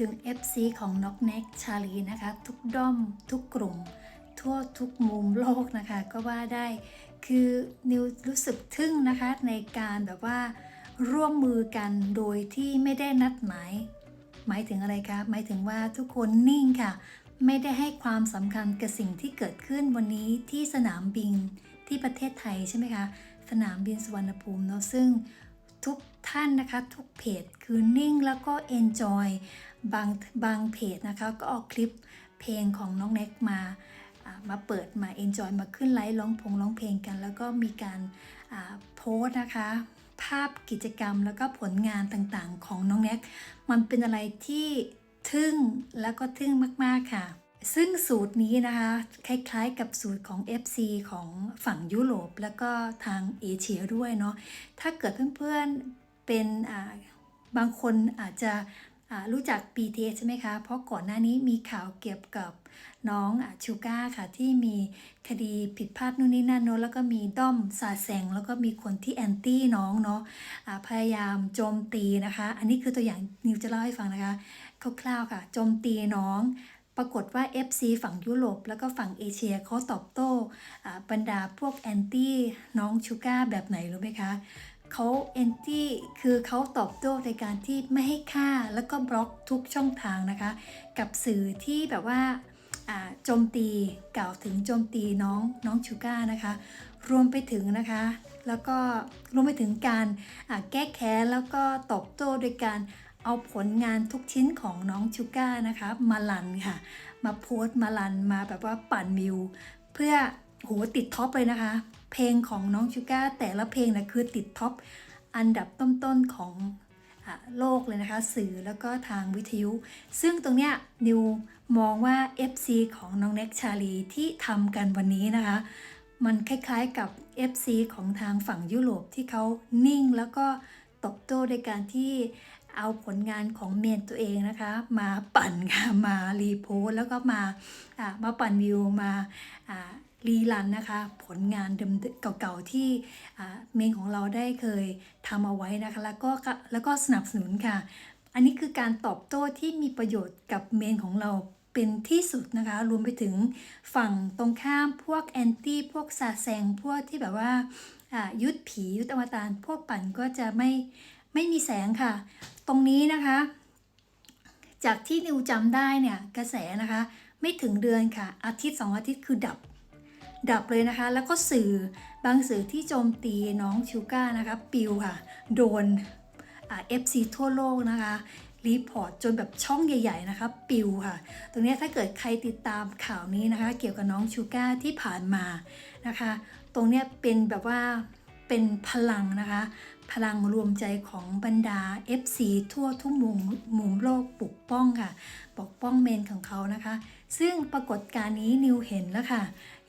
ถึง FC ของน็อกเน็กชาลีนะคะ ทุกด้อมทุกกลุ่ม ทั่วทุกมุมโลกนะคะ ก็ว่าได้ คือนิวรู้สึกทึ่งนะคะ ในการแบบว่า ร่วมมือกันโดยที่ไม่ได้นัดหมาย หมายถึงอะไรคะหมายถึงว่าทุกคนนิ่งค่ะ ไม่ได้ให้ความสำคัญกับสิ่งที่เกิดขึ้นวันนี้ที่สนามบินที่ประเทศไทยใช่ไหมคะ สนามบินสุวรรณภูมิเนาะซึ่งทุก ท่านนะคะทุกเพจคือนิ่งแล้วก็ enjoy บางบางเพจนะคะก็เอาคลิปเพลงของน้องเน็กมามาเปิดมา enjoy มาขึ้นไลฟ์ร้องพงร้องเพลงกัน แล้วก็มีการโพสนะคะ ภาพกิจกรรมแล้วก็ผลงานต่างๆ ของน้องเน็กมันเป็นอะไรที่ทึ่งแล้วก็ทึ่งมากๆค่ะ ซึ่งสูตรนี้นะคะ คล้ายๆกับสูตรของ FC ของฝั่งยุโรป แล้วก็ทางเอเชียด้วยเนาะถ้าเกิดเพื่อนๆ เป็นอ่าบางคนอาจจะอ่ารู้จัก BTS ใช่ไหมคะ เพราะก่อนหน้านี้มีข่าวเกี่ยวกับน้องอาชูก้าค่ะ ที่มีคดีผิดพลาดนู่นนี่นั่นเนาะแล้วก็มีด้อมซาแซงแล้วก็มีคนที่แอนตี้น้องเนาะอ่าพยายามโจมตีนะคะ อันนี้คือตัวอย่างนิวจะเล่าให้ฟังนะคะคร่าวๆค่ะ โจมตีน้อง ปรากฏว่า FC ฝั่งยุโรปแล้วก็ฝั่งเอเชียเขาตอบโต้อ่าบรรดาพวกแอนตี้น้องชูก้าแบบไหนรู้ไหมคะ เขาแอนตี้คือเขาตอบโต้ในการที่ไม่ให้ค่าแล้วก็บล็อกทุกช่องทางนะคะ กับสื่อที่แบบว่าโจมตีกล่าวถึงโจมตีน้องน้องชูก้านะคะ รวมไปถึงนะคะ แล้วก็รวมไปถึงการแก้แค้นแล้วก็ตอบโต้โดยการเอาผลงานทุกชิ้นของน้องชูก้านะคะ มาลันค่ะ มาโพสต์มาลันมาแบบว่าปั่นวิว เพื่อ โหติดท็อปเลยนะคะ เพลงของน้องชูก้าแต่ละเพลงนะคือติดท็อปอันดับต้นๆของอโลกเลยนะคะ สื่อแล้วก็ทางวิทยุ ซึ่งตรงเนี้ยนิวมองว่า FC ของน้องเน็กชาลีที่ทำกันวันนี้นะคะ มันคล้ายๆกับ FC ของทางฝั่งยุโรปที่เขานิ่งแล้วก็ตอบโต้ในการที่เอาผลงานของเมนตัวเองนะคะ มาปั่นค่ะมารีโพสแล้วก็มามาปั่นวิวมา รีรันนะคะ ผลงานเดิมเก่าๆที่เมนของเราได้เคยทำเอาไว้นะคะ แล้วก็แล้วก็สนับสนุนค่ะ อันนี้คือการตอบโต้ที่มีประโยชน์กับเมนของเราเป็นที่สุดนะคะ รวมไปถึงฝั่งตรงข้ามพวกแอนตี้พวกซาแซงพวกที่แบบว่าอ่ายุดผียุดอวตารพวกปั่นก็จะไม่ไม่มีแสงค่ะ ตรงนี้นะคะ จากที่นิวจำได้เนี่ยกระแสนะคะ ไม่ถึงเดือนค่ะ อาทิตย์สองอาทิตย์คือดับ ดับเลยนะคะ แล้วก็สื่อบางสื่อที่โจมตีน้องชูก้านะคะปิวค่ะ โดนเอ่า FC ทั่วโลกนะคะรีพอร์ตจนแบบช่องใหญ่ ๆ นะคะ ปิวค่ะ ตรงนี้ถ้าเกิดใครติดตามข่าวนี้นะคะ เกี่ยวกับน้องชูก้าที่ผ่านมานะคะ ตรงนี้เป็นแบบว่าเป็นพลังนะคะ พลังรวมใจของบรรดา FC ทั่วทุกมุมมุมโลกปกป้องค่ะ ปกป้องเมนของเขานะคะ ซึ่งปรากฏการณ์นี้นิวเห็นแล้วค่ะ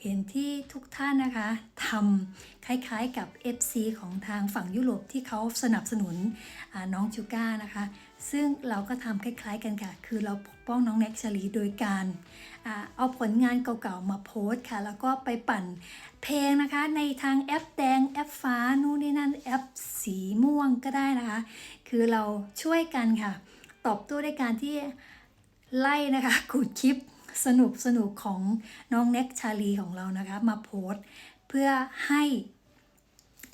เห็นที่ทุกท่านนะคะทำคล้ายๆกับ FC ของทางฝั่งยุโรปที่เขาสนับสนุนน้องจูก้านะคะ ซึ่งเราก็ทำคล้ายๆกันค่ะ คือเราปกป้องน้องแน็กชลีโดยการอเอาผลงานเก่าๆมาโพสค่ะ แล้วก็ไปปั่นเพลงนะคะ ในทางแอปแดงแอปฟ้านู่นนี่นั่นแอปสีม่วงก็ได้นะคะ คือเราช่วยกันค่ะ ตอบโต้ด้วยการที่ไล่นะคะขูดคลิป สนุกสนุกของน้องเน็กชาลีของเรานะคะ มาโพสเพื่อให้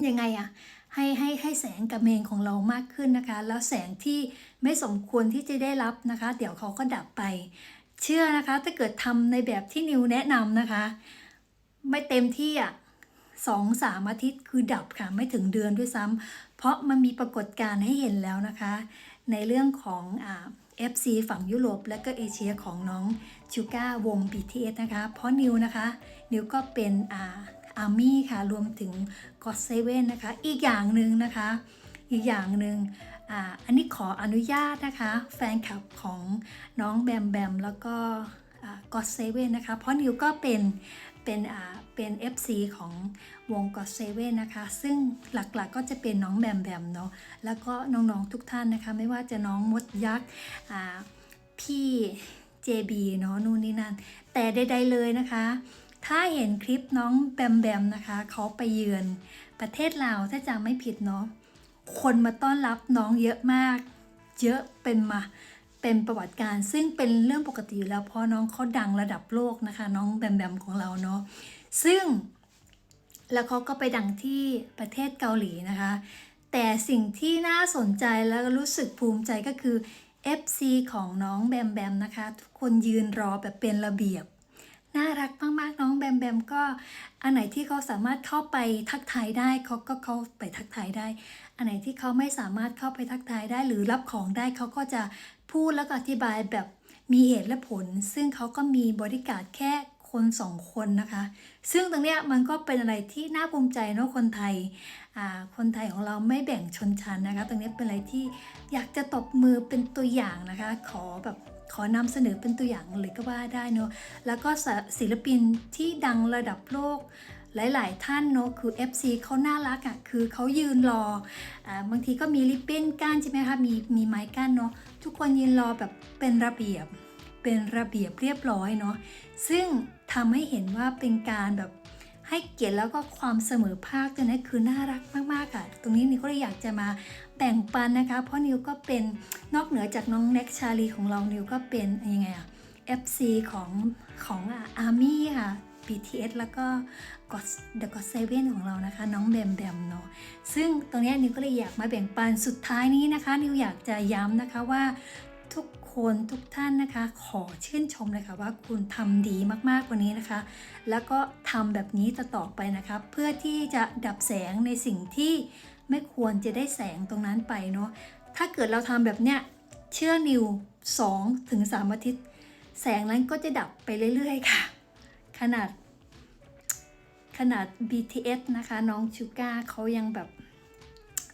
ยังไงอะให้ให้ให้แสงกับเมนของเรามากขึ้นนะคะ แล้วแสงที่ไม่สมควรที่จะได้รับนะคะ เดี๋ยวเขาก็ดับไป เชื่อนะคะ ถ้าเกิดทำในแบบที่นิวแนะนำนะคะ ไม่เต็มที่อะสองสามอาทิตย์คือดับค่ะ ไม่ถึงเดือนด้วยซ้ำเพราะมันมีปรากฏการณ์ให้เห็นแล้วนะคะ ในเรื่องของอ่า FC ฝั่งยุโรปและก็เอเชียของน้องชูก้าวง BTS นะคะ เพราะนิวนะคะ นิวก็เป็นอาอาร์มี่ค่ะ รวมถึง God Seven นะคะ อีกอย่างหนึ่งนะคะ อีกอย่างหนึ่งอ่าอันนี้ขออนุญาตนะคะ แฟนคลับของน้องแบมแบมแล้วก็ก็เซเว่นนะคะ เพราะนิวก็เป็น เป็นอ่าเป็น FC ของวงก็เซเว่นนะคะ ซึ่งหลักๆก็จะเป็นน้องแบมแบมเนาะแล้วก็น้องๆทุกท่านนะคะ ไม่ว่าจะน้องมดยักษ์อ่าพี่ JB เนาะนู่นนี่นั่น แต่ใดๆเลยนะคะ ถ้าเห็นคลิปน้องแบมแบมนะคะ เขาไปเยือนประเทศลาวถ้าจำไม่ผิดเนาะคนมาต้อนรับน้องเยอะมาก เยอะเป็นมา เป็นประวัติการ์ซึ่งเป็นเรื่องปกติอยู่แล้วเพราะน้องเขาดังระดับโลกนะคะ น้องแบมแบมของเราเนาะซึ่งแล้วเขาก็ไปดังที่ประเทศเกาหลีนะคะ แต่สิ่งที่น่าสนใจแล้วก็รู้สึกภูมิใจก็คือ FC ของน้องแบมแบมนะคะ ทุกคนยืนรอแบบเป็นระเบียบ น่ารักมากๆ น้องแบมแบมก็อันไหนที่เขาสามารถเข้าไปทักทายได้เขาก็เข้าไปทักทายได้ อันไหนที่เขาไม่สามารถเข้าไปทักทายได้หรือรับของได้เขาก็จะ พูดแล้วก็อธิบายแบบมีเหตุและผล ซึ่งเขาก็มีบริการแค่คนสองคนนะคะ ซึ่งตรงเนี้ยมันก็เป็นอะไรที่น่าภูมิใจเนาะคนไทยอ่าคนไทยของเราไม่แบ่งชนชั้นนะคะ ตรงนี้เป็นอะไรที่อยากจะตบมือเป็นตัวอย่างนะคะ ขอแบบขอนำเสนอเป็นตัวอย่างเลยก็ว่าได้เนาะแล้วก็ศิลปินที่ดังระดับโลกหลาย ๆ ท่านเนาะคือ FC เขาน่ารักอะ่ะคือเขายืนรออาบางทีก็มีริบบิ้นก้านใช่ไหมคะมีมีไม้ก้านเนาะ ทุกคนยืนรอแบบเป็นระเบียบ เป็นระเบียบเรียบร้อยเนาะซึ่งทำให้เห็นว่าเป็นการแบบให้เกียรติแล้วก็ความเสมอภาคตัวนี้คือน่ารักมากๆค่ะ ตรงนี้นิวก็เลยอยากจะมาแบ่งปันนะคะ เพราะนิวก็เป็นนอกเหนือจากน้องเน็กชาลีของเรานิวก็เป็นยังไงอะ FC ของของอาร์มี่ค่ะ BTS แล้วก็ God The God Seven ของเรานะคะ น้องแบมแบมเนาะซึ่งตรงนี้นิวก็เลยอยากมาแบ่งปันสุดท้ายนี้นะคะ นิวอยากจะย้ำนะคะว่าทุกคนทุกท่านนะคะ ขอชื่นชมเลยค่ะว่าคุณทำดีมากๆกว่านี้นะคะ แล้วก็ทำแบบนี้ต่อไปนะคะ เพื่อที่จะดับแสงในสิ่งที่ไม่ควรจะได้แสงตรงนั้นไปเนาะถ้าเกิดเราทำแบบเนี้ยเชื่อนิว2ถึง3อาทิตย์ แสงนั้นก็จะดับไปเรื่อยๆค่ะ ขนาด ขนาด BTS นะคะ น้องชูก้าเขายังแบบ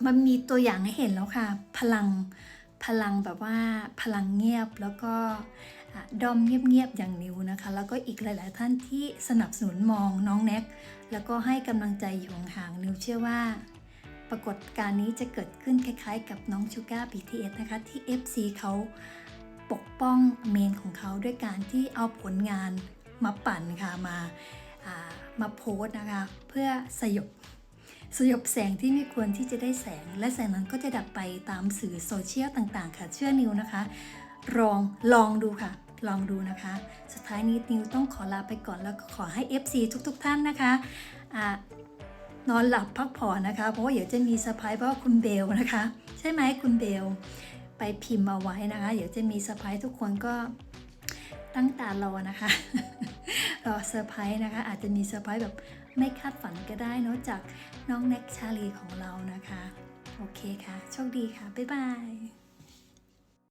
มันมีตัวอย่างให้เห็นแล้วค่ะ พลังพลังแบบว่าพลังเงียบแล้วก็ดอมเงียบๆอย่างนิวนะคะ แล้วก็อีกหลาย ๆ ท่านที่สนับสนุนมองน้องแน็กแล้วก็ให้กำลังใจอยู่ห่างๆนิวเชื่อว่า ปรากฏการณ์นี้จะเกิดขึ้นคล้าย ๆ กับน้องชูก้า BTS นะคะที่ FC เขาปกป้องเมนของเขาด้วยการที่เอาผลงาน มาปั่นค่ะมาามาโพสนะคะ เพื่อสยบสยบแสงที่ไม่ควรที่จะได้แสง และแสงนั้นก็จะดับไปตามสื่อโซเชียลต่างๆ ค่ะ เชื่อนิวนะคะลองลองดูค่ะ ลองดูนะคะ สุดท้ายนี้นิวต้องขอลาไปก่อนแล้วก็ขอให้ FC ทุกๆ ท่านนะคะอ่านอนหลับพักผ่อนนะคะ เพราะว่าเดี๋ยวจะมีเซอร์ไพรส์เพราะว่าคุณเบลนะคะ ใช่ไหมคุณเบล ไปพิมพ์เอาไว้นะคะ เดี๋ยวจะมีเซอร์ไพรส์ทุกคนก็ ตั้งตารอนะคะ รอเซอร์ไพรส์นะคะ อาจจะมีเซอร์ไพรส์แบบไม่คาดฝันก็ได้เนอะจากน้องแน็กชาลีของเรานะคะ โอเคค่ะ โชคดีค่ะ บ๊ายบาย